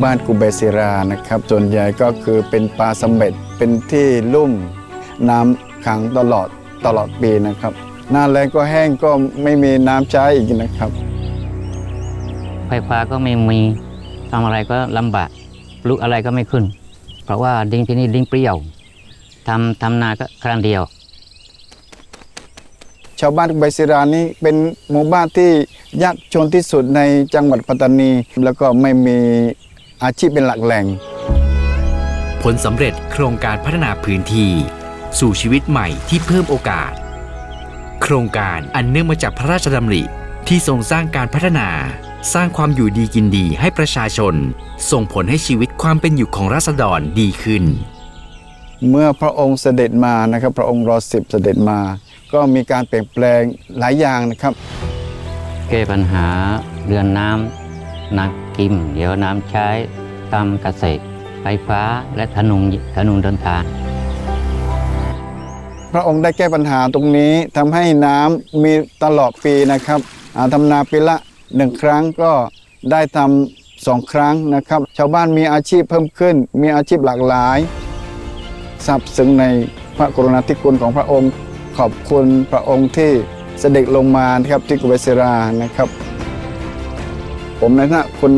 บ้านกุเบศิรานะครับส่วนใหญ่ก็คือเป็นปลาสมเบ็ดเป็นที่ลุ่มน้ำขังตลอดตลอดปีนะครับหน้าแรงก็แห้งก็ไม่มีน้ำใช้อีกนะครับ ไฟฟ้าก็ไม่มีทำอะไรก็ลำบากปลูกอะไรก็ไม่ขึ้น เพราะว่าดินที่นี่ดินเปรี้ยวทำทำนาก็ครั้งเดียว ชาวบ้านกุเบศิรานี้เป็นหมู่บ้านที่ยากจนที่สุดในจังหวัดปัตตานี แล้วก็ไม่มี อาชีพเป็นหลักแหล่ง ผลสำเร็จโครงการพัฒนาพื้นที่ สู่ชีวิตใหม่ที่เพิ่มโอกาส โครงการอันเนื่องมาจากพระราชดำริที่ทรงสร้างการพัฒนา สร้างความอยู่ดีกินดีให้ประชาชน ส่งผลให้ชีวิตความเป็นอยู่ของราษฎรดีขึ้น เมื่อพระองค์เสด็จมานะครับ พระองค์รอสิบเสด็จมา ก็มีการเปลี่ยนแปลงหลายอย่างนะครับ แก้ปัญหาเรือนน้ำ น้ำกิมเดี๋ยวน้ำใช้ทำเกษตรไฟฟ้าและถนนถนนเดินทาง พระองค์ได้แก้ปัญหาตรงนี้ทำให้น้ำมีตลอดปีนะครับอ่าทำนาปีละหนึ่งครั้งก็ได้ทำสองครั้งนะครับ ชาวบ้านมีอาชีพเพิ่มขึ้น มีอาชีพหลากหลายทราบซึ้งในพระกรุณาธิคุณของพระองค์ ขอบคุณพระองค์ที่เสด็จลงมานะครับที่กุเบศิรานะครับ ผมนะครับคน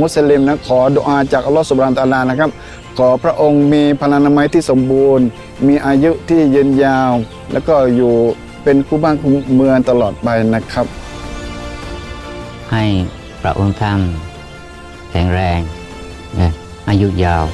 มุสลิมนะขอดุอาจากอัลลอฮฺสุบานตะอาลานะครับ ขอพระองค์มีพลานามัยที่สมบูรณ์ มีอายุที่ยืนยาว แล้วก็อยู่เป็นคู่บ้านคู่เมืองตลอดไปนะครับ ให้พระองค์ท่านแข็งแรงอายุยาว